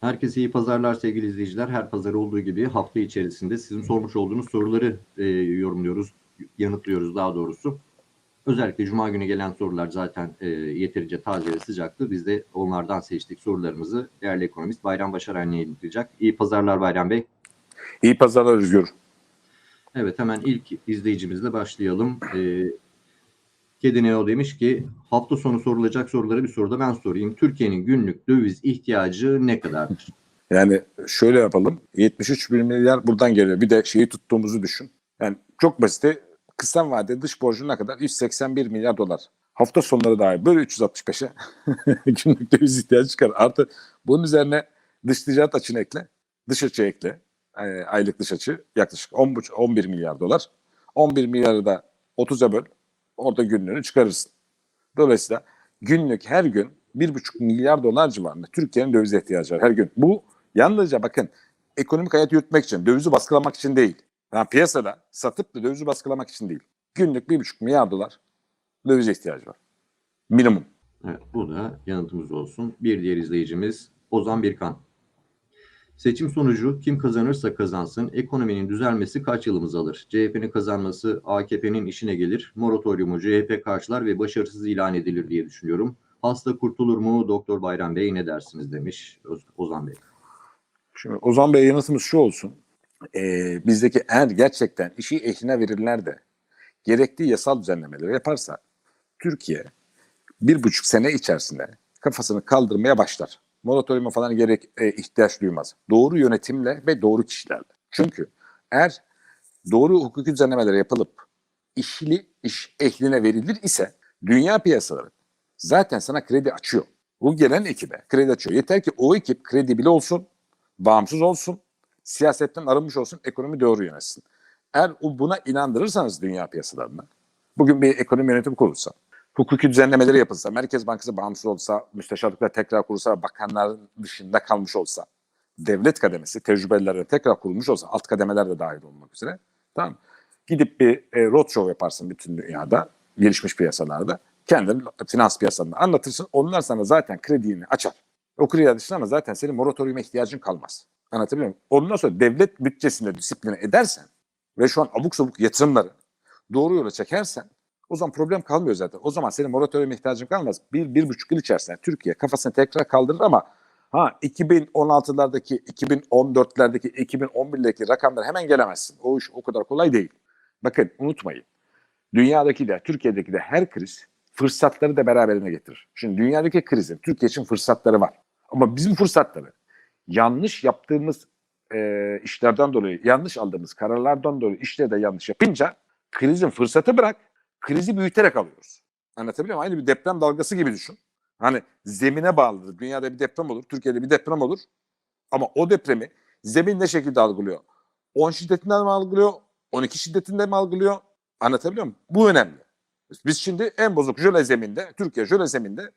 Herkese iyi pazarlar sevgili izleyiciler. Her pazar olduğu gibi hafta içerisinde sizin sormuş olduğunuz soruları e, yorumluyoruz, yanıtlıyoruz daha doğrusu. Özellikle Cuma günü gelen sorular zaten e, yeterince taze ve sıcaktı. Biz de onlardan seçtik sorularımızı. Değerli ekonomist Bayram Başaran'la yanıtlayacak. İyi pazarlar Bayram Bey. İyi pazarlar Özgür. Evet hemen ilk izleyicimizle başlayalım. E, Kedineo demiş ki hafta sonu sorulacak soruları bir soruda ben sorayım. Türkiye'nin günlük döviz ihtiyacı ne kadardır? Yani şöyle yapalım. 73 bin milyar buradan geliyor. Bir de şeyi tuttuğumuzu düşün. Yani çok basit. Kısa vadede dış borcu ne kadar? 181 milyar dolar. Hafta sonları dahi böyle 365'e günlük döviz ihtiyacı çıkar. Artı bunun üzerine dış ticaret açını ekle. Dış açı ekle. E, aylık dış açı yaklaşık 10, 11 milyar dolar. 11 milyarı da 30'a böl. Orada günlüğünü çıkarırsın. Dolayısıyla günlük her gün 1,5 milyar dolar civarında Türkiye'nin dövize ihtiyacı var her gün. Bu yalnızca bakın ekonomik hayat yürütmek için, dövizi baskılamak için değil. Yani piyasada satıp da dövizi baskılamak için değil. Günlük 1,5 milyar dolar dövize ihtiyacı var. Minimum. Evet, bu da yanıtımız olsun. Bir diğer izleyicimiz Ozan Birkan. Seçim sonucu kim kazanırsa kazansın ekonominin düzelmesi kaç yılımız alır? CHP'nin kazanması AKP'nin işine gelir. Moratoriumu CHP karşılar ve başarısız ilan edilir diye düşünüyorum. Hasta kurtulur mu Doktor Bayram Bey ne dersiniz demiş Ozan Bey. Şimdi Ozan Bey yanıtımız şu olsun. Ee, bizdeki eğer gerçekten işi ehline verirler de gerektiği yasal düzenlemeleri yaparsa Türkiye bir buçuk sene içerisinde kafasını kaldırmaya başlar. Moratoriuma falan gerek e, ihtiyaç duymaz. Doğru yönetimle ve doğru kişilerle. Çünkü eğer doğru hukuki düzenlemeler yapılıp işli iş ehline verilir ise dünya piyasaları zaten sana kredi açıyor. Bu gelen ekibe kredi açıyor. Yeter ki o ekip kredibil olsun, bağımsız olsun, siyasetten arınmış olsun, ekonomi doğru yönetsin. Eğer buna inandırırsanız dünya piyasalarına, bugün bir ekonomi yönetimi kurulsa, hukuki düzenlemeleri yapılsa, Merkez Bankası bağımsız olsa, müsteşarlıklar tekrar kurulsa, bakanların dışında kalmış olsa, devlet kademesi, tecrübelerle tekrar kurulmuş olsa, alt kademeler de dahil olmak üzere, tamam? Gidip bir e, roadshow yaparsın bütün dünyada, gelişmiş piyasalarda, kendini finans piyasalarında anlatırsın. Onlar sana zaten kredini açar. O kredi açsın ama zaten senin moratoriuma ihtiyacın kalmaz. Anlatabiliyor muyum? Ondan sonra devlet bütçesinde disipline edersen ve şu an abuk sabuk yatırımları doğru yola çekersen o zaman problem kalmıyor zaten. O zaman senin moratoriuma ihtiyacın kalmaz. Bir, bir buçuk yıl içerisinde Türkiye kafasını tekrar kaldırır ama ha 2016'lardaki, 2014'lerdeki, 2011'deki rakamlara hemen gelemezsin. O iş o kadar kolay değil. Bakın unutmayın. Dünyadaki de, Türkiye'deki de her kriz fırsatları da beraberine getirir. Şimdi dünyadaki krizin Türkiye için fırsatları var. Ama bizim fırsatları yanlış yaptığımız e, işlerden dolayı, yanlış aldığımız kararlardan dolayı işleri de yanlış yapınca krizin fırsatı bırak, krizi büyüterek alıyoruz. Anlatabiliyor muyum? Aynı bir deprem dalgası gibi düşün. Hani zemine bağlıdır. Dünyada bir deprem olur, Türkiye'de bir deprem olur. Ama o depremi zemin ne şekilde algılıyor? 10 şiddetinden mi algılıyor? 12 şiddetinden mi algılıyor? Anlatabiliyor muyum? Bu önemli. Biz şimdi en bozuk jöle zeminde, Türkiye jöle zeminde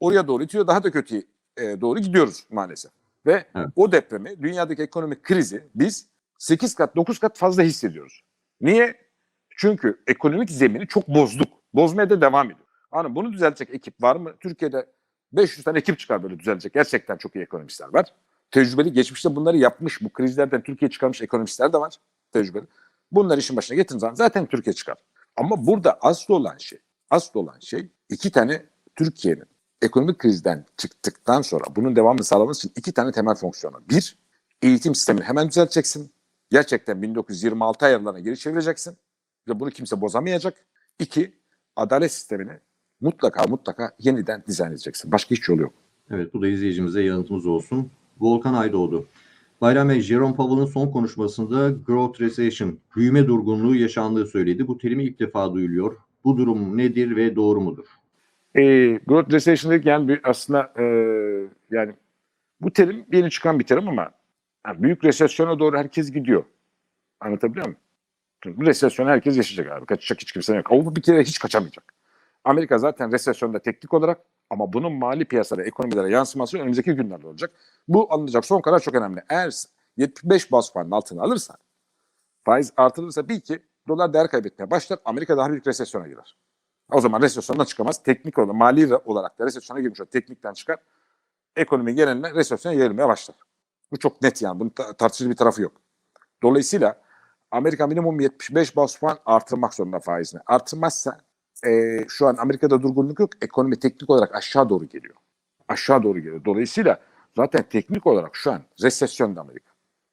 oraya doğru itiyor. Daha da kötüye e, doğru gidiyoruz maalesef. Ve Evet. o depremi, dünyadaki ekonomik krizi biz 8 kat, 9 kat fazla hissediyoruz. Niye? Çünkü ekonomik zemini çok bozduk. Bozmaya da devam ediyor. Hani bunu düzeltecek ekip var mı? Türkiye'de 500 tane ekip çıkar böyle düzelecek. Gerçekten çok iyi ekonomistler var. Tecrübeli geçmişte bunları yapmış, bu krizlerden Türkiye çıkarmış ekonomistler de var. Tecrübeli. Bunları işin başına getirin zaman zaten Türkiye çıkar. Ama burada asıl olan şey, asıl olan şey iki tane Türkiye'nin ekonomik krizden çıktıktan sonra bunun devamını sağlaması için iki tane temel fonksiyonu. Bir, eğitim sistemini hemen düzelteceksin. Gerçekten 1926 ayarlarına geri çevireceksin. Ve bunu kimse bozamayacak. İki, adalet sistemini mutlaka mutlaka yeniden dizayn edeceksin. Başka hiç yolu yok. Evet bu da izleyicimize yanıtımız olsun. Volkan Aydoğdu. Bayram Bey, Jerome Powell'ın son konuşmasında growth recession, büyüme durgunluğu yaşandığı söyledi. Bu terim ilk defa duyuluyor. Bu durum nedir ve doğru mudur? E, growth recession dedik yani aslında e, yani bu terim yeni çıkan bir terim ama yani büyük resesyona doğru herkes gidiyor. Anlatabiliyor muyum? Resesyonu herkes yaşayacak abi. Kaçacak hiç kimse yok. Avrupa bir kere hiç kaçamayacak. Amerika zaten resesyonda teknik olarak ama bunun mali piyasalara, ekonomilere yansıması önümüzdeki günlerde olacak. Bu alınacak son karar çok önemli. Eğer 75 bas puanın altına alırsa, faiz artırılırsa bil ki dolar değer kaybetmeye başlar. Amerika daha büyük resesyona girer. O zaman resesyondan çıkamaz. Teknik olarak, mali olarak da resesyona girmiş olur. Teknikten çıkar. ekonomi geneline resesyon yayılmaya başlar. Bu çok net yani. Bunun ta- tartışılı bir tarafı yok. Dolayısıyla Amerika minimum 75 bas puan artırmak zorunda faizini. Artırmazsa e, şu an Amerika'da durgunluk yok. Ekonomi teknik olarak aşağı doğru geliyor. Aşağı doğru geliyor. Dolayısıyla zaten teknik olarak şu an resesyonda Amerika.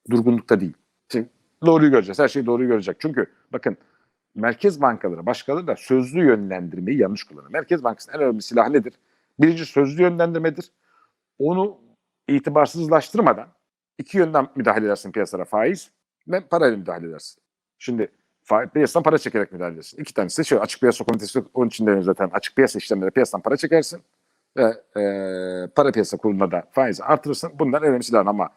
Durgunlukta değil. Şimdi doğruyu göreceğiz. Her şey doğruyu görecek. Çünkü bakın merkez bankaları, başkaları da sözlü yönlendirmeyi yanlış kullanıyor. Merkez Bankası'nın en önemli silahı nedir? Birinci sözlü yönlendirmedir. Onu itibarsızlaştırmadan iki yönden müdahale edersin piyasalara faiz parayla müdahale edersin. Şimdi piyasadan para çekerek müdahale edersin. İki tanesi şöyle açık piyasa komitesi onun için de zaten açık piyasa işlemleri piyasadan para çekersin ve e, para piyasa kuruluna da faizi artırırsın. Bunlar önemli silahlar ama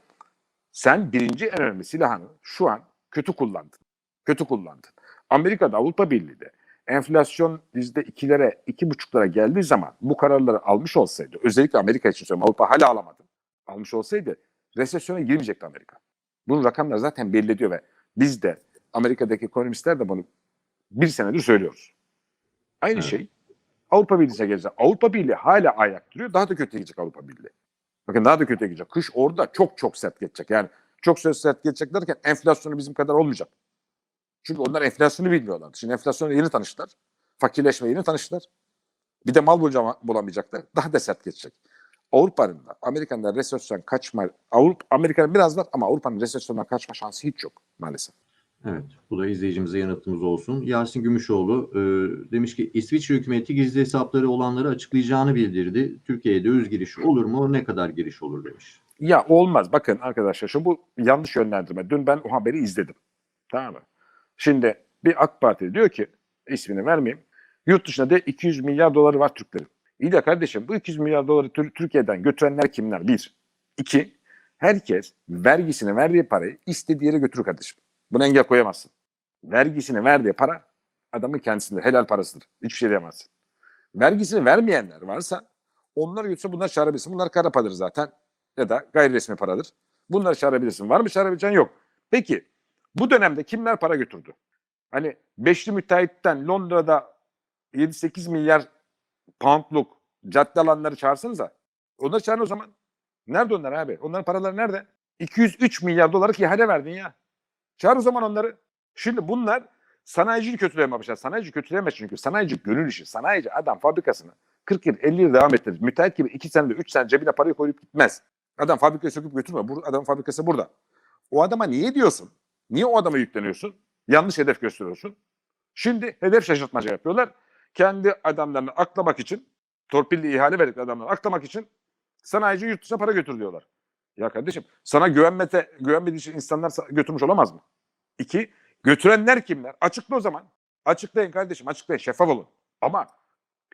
sen birinci en önemli silahını şu an kötü kullandın. Kötü kullandın. Amerika'da Avrupa Birliği'de enflasyon yüzde ikilere, iki buçuklara geldiği zaman bu kararları almış olsaydı, özellikle Amerika için söylüyorum, Avrupa hala alamadı. Almış olsaydı resesyona girmeyecekti Amerika. Bunun rakamlar zaten belli ediyor ve biz de Amerika'daki ekonomistler de bunu bir senedir söylüyoruz. Aynı Evet. şey Avrupa Birliği'ne gelecek. Avrupa Birliği hala ayak duruyor. Daha da kötüye gidecek Avrupa Birliği. Bakın daha da kötüye gidecek. Kış orada çok çok sert geçecek. Yani çok sert geçecek derken enflasyonu bizim kadar olmayacak. Çünkü onlar enflasyonu bilmiyorlar. Şimdi enflasyonla yeni tanıştılar. Fakirleşme yeni tanıştılar. Bir de mal bulamayacaklar. Daha da sert geçecek. Avrupa'nın da Amerika'nın da resesyon kaçma, Avrupa, Amerika'nın biraz var ama Avrupa'nın resesyondan kaçma şansı hiç yok maalesef. Evet, bu da izleyicimize yanıtımız olsun. Yasin Gümüşoğlu e, demiş ki İsviçre hükümeti gizli hesapları olanları açıklayacağını bildirdi. Türkiye'de öz giriş olur mu? Ne kadar giriş olur demiş. Ya olmaz. Bakın arkadaşlar şu bu yanlış yönlendirme. Dün ben o haberi izledim. Tamam mı? Şimdi bir AK Parti diyor ki ismini vermeyeyim. Yurt dışında da 200 milyar doları var Türklerin. İyi de kardeşim bu 200 milyar doları Tür- Türkiye'den götürenler kimler? Bir. İki. Herkes vergisini verdiği parayı istediği yere götürür kardeşim. Buna engel koyamazsın. Vergisini verdiği para adamın kendisinde helal parasıdır. Hiçbir şey diyemezsin. Vergisini vermeyenler varsa onlar götürse bunlar çağırabilirsin. Bunlar kara paradır zaten ya da gayri resmi paradır. Bunları çağırabilirsin. Var mı çağırabileceğin yok. Peki bu dönemde kimler para götürdü? Hani beşli müteahhitten Londra'da 7-8 milyar poundluk cadde alanları çağırsanıza. Onları çağırın o zaman. Nerede onlar abi? Onların paraları nerede? 203 milyar doları ihale verdin ya. Çağır o zaman onları. Şimdi bunlar sanayiciyi kötüleyememişler. Sanayici kötüleyemez çünkü. Sanayici gönül işi. Sanayici adam fabrikasını 40 yıl 50 yıl devam ettirir. Müteahhit gibi 2 senede 3 sene cebine parayı koyup gitmez. Adam fabrikayı söküp götürme. Bur adam fabrikası burada. O adama niye diyorsun? Niye o adama yükleniyorsun? Yanlış hedef gösteriyorsun. Şimdi hedef şaşırtmaca yapıyorlar. Kendi adamlarını aklamak için, torpilli ihale verdikleri adamları aklamak için sanayici yurt dışına para götür diyorlar. Ya kardeşim sana güvenmete, güvenmediği için insanlar sa- götürmüş olamaz mı? İki, götürenler kimler? Açıkla o zaman. Açıklayın kardeşim, açıklayın, şeffaf olun. Ama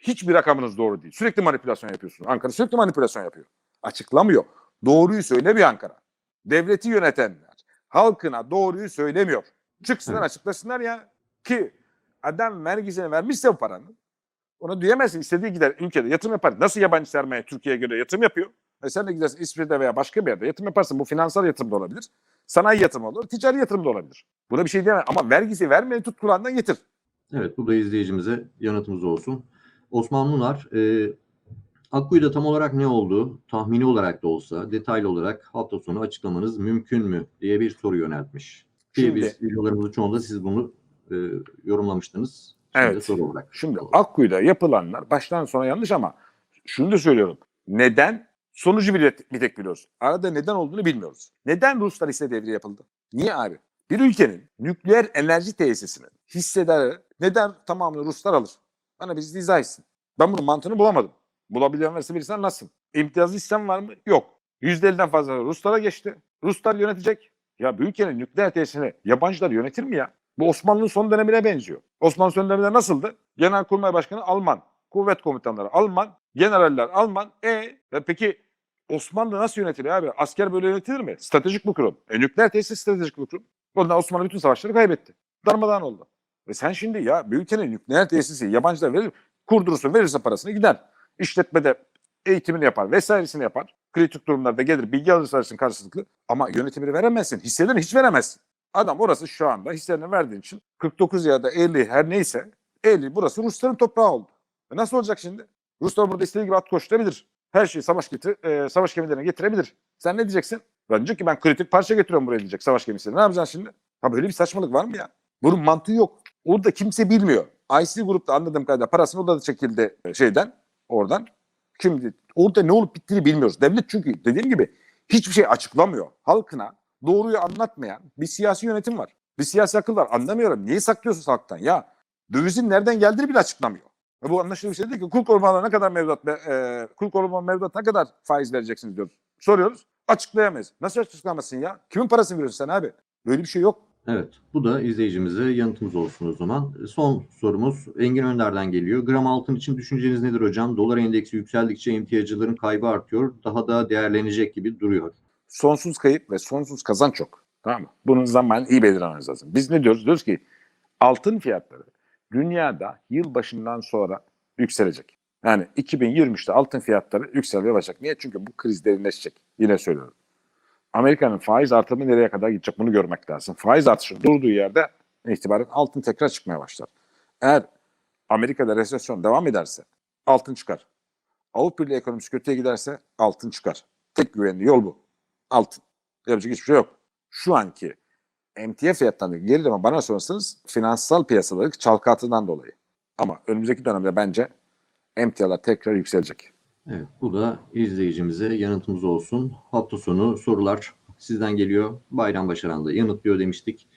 hiçbir rakamınız doğru değil. Sürekli manipülasyon yapıyorsunuz. Ankara sürekli manipülasyon yapıyor. Açıklamıyor. Doğruyu söylemiyor Ankara. Devleti yönetenler halkına doğruyu söylemiyor. Çıksınlar açıklasınlar ya. Ki adam vergisini vermişse bu paranın ona diyemezsin. istediği gider ülkede yatırım yapar. Nasıl yabancı sermaye Türkiye'ye göre yatırım yapıyor? E sen de gidersin İsviçre'de veya başka bir yerde yatırım yaparsın. Bu finansal yatırım da olabilir. Sanayi yatırımı olur. Ticari yatırım da olabilir. Buna bir şey diyemem. Ama vergisi vermeyi tut Kur'an'dan getir. Evet, bu da izleyicimize yanıtımız olsun. Osman Munar, e, Akkuyu'da tam olarak ne oldu? Tahmini olarak da olsa, detaylı olarak hafta sonu açıklamanız mümkün mü diye bir soru yöneltmiş. Şimdi- biz videolarımızın çoğunda siz bunu e, yorumlamıştınız. Şimdi Evet. soru olarak. Şimdi Akkuyu'da yapılanlar baştan sona yanlış ama şunu da söylüyorum. Neden? Sonucu bir, bir tek biliyoruz. Arada neden olduğunu bilmiyoruz. Neden Ruslar hisse devri yapıldı? Niye abi? Bir ülkenin nükleer enerji tesisinin hissedarı neden tamamını Ruslar alır? Bana biz izah etsin. Ben bunun mantığını bulamadım. Bulabilen varsa birisi anlatsın. İmtiyazlı sistem var mı? Yok. %50'den fazla Ruslara geçti. Ruslar yönetecek. Ya bir ülkenin nükleer tesisini yabancılar yönetir mi ya? Bu Osmanlı'nın son dönemine benziyor. Osmanlı son döneminde nasıldı? Genelkurmay Başkanı Alman. Kuvvet komutanları Alman. Generaller Alman. E, e peki Osmanlı nasıl yönetilir abi? Asker böyle yönetilir mi? Stratejik bir kurum. E, nükleer tesis stratejik bir kurum. Ondan Osmanlı bütün savaşları kaybetti. Darmadağın oldu. Ve sen şimdi ya bir ülkenin nükleer tesisi yabancılar verir, kurdurursun verirse parasını gider. İşletmede eğitimini yapar vesairesini yapar. Kritik durumlarda gelir bilgi alırsa karşılıklı. Ama yönetimini veremezsin. Hisselerini hiç veremezsin. Adam orası şu anda hisselerini verdiğin için 49 ya da 50 her neyse 50 burası Rusların toprağı oldu. E nasıl olacak şimdi? Ruslar burada istediği gibi at koşturabilir. her şeyi savaş getir, e, savaş gemilerine getirebilir. Sen ne diyeceksin? Ben diyecek ki ben kritik parça getiriyorum buraya diyecek savaş gemisine. Ne yapacaksın şimdi? Ha böyle bir saçmalık var mı ya? Bunun mantığı yok. Orada kimse bilmiyor. IC grupta anladığım kadarıyla parasını o da çekildi e, şeyden oradan. Şimdi orada ne olup bittiğini bilmiyoruz. Devlet çünkü dediğim gibi hiçbir şey açıklamıyor. Halkına doğruyu anlatmayan bir siyasi yönetim var. Bir siyasi akıl var. Anlamıyorum. Niye saklıyorsunuz halktan? Ya dövizin nereden geldiğini bile açıklamıyor. E bu anlaşılır bir şey değil ki. Kul korumalarına ne kadar mevduat, e, kul koruma mevduat ne kadar faiz vereceksiniz diyoruz. Soruyoruz. Açıklayamayız. Nasıl açıklamazsın ya? Kimin parasını veriyorsun sen abi? Böyle bir şey yok. Evet, bu da izleyicimize yanıtımız olsun o zaman. Son sorumuz Engin Önder'den geliyor. Gram altın için düşünceniz nedir hocam? Dolar endeksi yükseldikçe emtiacıların kaybı artıyor. Daha da değerlenecek gibi duruyor. Sonsuz kayıp ve sonsuz kazanç çok. Tamam mı? Bunun zamanı iyi belirlememiz lazım. Biz ne diyoruz? Diyoruz ki altın fiyatları dünyada yıl başından sonra yükselecek. Yani 2023'te altın fiyatları yükselmeye başlayacak. Niye? Çünkü bu kriz derinleşecek. Yine söylüyorum. Amerika'nın faiz artımı nereye kadar gidecek bunu görmek lazım. Faiz artışı durduğu yerde itibaren altın tekrar çıkmaya başlar. Eğer Amerika'da resesyon devam ederse altın çıkar. Avrupa Birliği ekonomisi kötüye giderse altın çıkar. Tek güvenli yol bu. Altın. Yapacak hiçbir şey yok. Şu anki emtia fiyatlarındaki gerileme bana sorarsanız finansal piyasaları çalkatından dolayı. Ama önümüzdeki dönemde bence emtialar tekrar yükselecek. Evet, bu da izleyicimize yanıtımız olsun. Hafta sonu sorular sizden geliyor. Bayram Başaran da yanıtlıyor demiştik.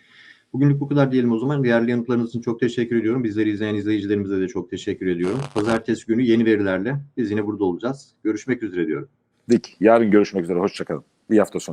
Bugünlük bu kadar diyelim o zaman. Değerli yanıtlarınız için çok teşekkür ediyorum. Bizleri izleyen izleyicilerimize de çok teşekkür ediyorum. Pazartesi günü yeni verilerle biz yine burada olacağız. Görüşmek üzere diyorum. Dik. Yarın görüşmek üzere. Hoşçakalın. Δι' αυτός.